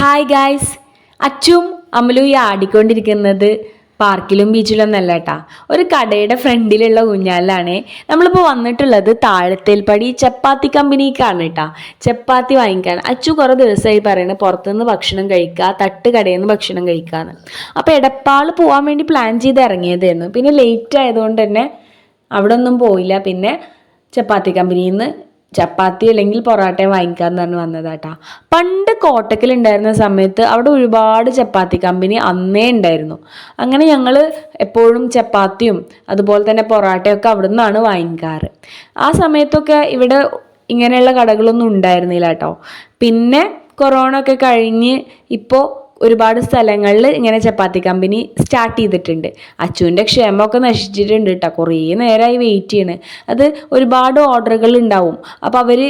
Hi guys അച്ചും അമലും ഈ ആടിക്കൊണ്ടിരിക്കുന്നത് പാർക്കിലും ബീച്ചിലും ഒന്നല്ല കേട്ടാ ഒരു കടയുടെ ഫ്രണ്ടിലുള്ള ഊഞ്ഞാലാണ് നമ്മളിപ്പോൾ വന്നിട്ടുള്ളത് താഴത്തേൽപ്പടി ചപ്പാത്തി കമ്പനിക്കാണ് കേട്ടാ ചപ്പാത്തി വാങ്ങിക്കാൻ. അച്ചു കുറേ ദിവസമായി പറയുന്നത് പുറത്തുനിന്ന് ഭക്ഷണം കഴിക്കുക തട്ട് കടയിൽ നിന്ന് ഭക്ഷണം കഴിക്കാന്ന്. അപ്പോൾ എടപ്പാൾ പോകാൻ വേണ്ടി പ്ലാൻ ചെയ്ത് ഇറങ്ങിയതായിരുന്നു. പിന്നെ ലേറ്റ് ആയതുകൊണ്ട് തന്നെ അവിടെ ഒന്നും പോയില്ല. പിന്നെ ചപ്പാത്തി കമ്പനിയിൽ നിന്ന് ചപ്പാത്തി അല്ലെങ്കിൽ പൊറോട്ട വാങ്ങിക്കാന്ന് പറഞ്ഞ് വന്നതാട്ടാ. പണ്ട് കോട്ടക്കൽ ഉണ്ടായിരുന്ന സമയത്ത് അവിടെ ഒരുപാട് ചപ്പാത്തി കമ്പനി അന്നേ ഉണ്ടായിരുന്നു. അങ്ങനെ ഞങ്ങൾ എപ്പോഴും ചപ്പാത്തിയും അതുപോലെ തന്നെ പൊറോട്ടയൊക്കെ അവിടെ നിന്നാണ് വാങ്ങിക്കാറ്. ആ സമയത്തൊക്കെ ഇവിടെ ഇങ്ങനെയുള്ള കടകളൊന്നും ഉണ്ടായിരുന്നില്ല കേട്ടോ പിന്നെ കൊറോണ ഒക്കെ കഴിഞ്ഞ് ഇപ്പോൾ ഒരുപാട് സ്ഥലങ്ങളിൽ ഇങ്ങനെ ചപ്പാത്തി കമ്പനി സ്റ്റാർട്ട് ചെയ്തിട്ടുണ്ട്. അച്ചുവിന്റെ ക്ഷമമൊക്കെ നശിച്ചിട്ടുണ്ട് കേട്ടോ കുറേ നേരമായി വെയിറ്റ് ചെയ്യണ്. അത് ഒരുപാട് ഓർഡറുകൾ ഉണ്ടാവും. അപ്പോൾ അവർ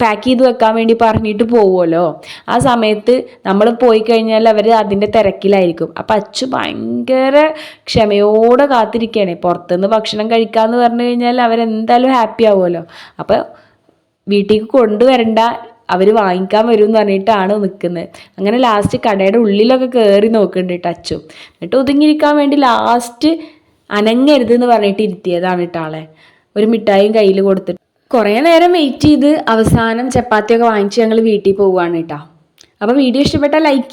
പാക്ക് ചെയ്ത് വെക്കാൻ വേണ്ടി പറഞ്ഞിട്ട് പോവുമല്ലോ ആ സമയത്ത് നമ്മൾ പോയി കഴിഞ്ഞാൽ അവർ അതിന്റെ തിരക്കിലായിരിക്കും. അപ്പം അച്ചു ഭയങ്കര ക്ഷമയോടെ കാത്തിരിക്കുകയാണ് പുറത്തുനിന്ന് ഭക്ഷണം കഴിക്കാമെന്ന് പറഞ്ഞു കഴിഞ്ഞാൽ അവരെന്തായാലും ഹാപ്പി ആവുമല്ലോ അപ്പോൾ വീട്ടിലേക്ക് കൊണ്ടുവരണ്ട. അവർ വാങ്ങിക്കാൻ വരും എന്ന് പറഞ്ഞിട്ടാണ് നിൽക്കുന്നത് അങ്ങനെ ലാസ്റ്റ് കടയുടെ ഉള്ളിലൊക്കെ കയറി നോക്കുന്നുണ്ട് ടച്ചും എന്നിട്ട് ഒതുങ്ങിയിരിക്കാൻ വേണ്ടി ലാസ്റ്റ് അനങ്ങരുത് എന്ന് പറഞ്ഞിട്ട് ഇരുത്തിയതാണ് കേട്ടോ ആളെ. ഒരു മിഠായിയും കയ്യിൽ കൊടുത്തിട്ട്. കുറേ നേരം വെയിറ്റ് ചെയ്ത് അവസാനം ചപ്പാത്തിയൊക്കെ വാങ്ങിച്ച് ഞങ്ങൾ വീട്ടിൽ പോവുകയാണ് കേട്ടോ അപ്പോൾ വീഡിയോ ഇഷ്ടപ്പെട്ടാൽ ലൈക്ക്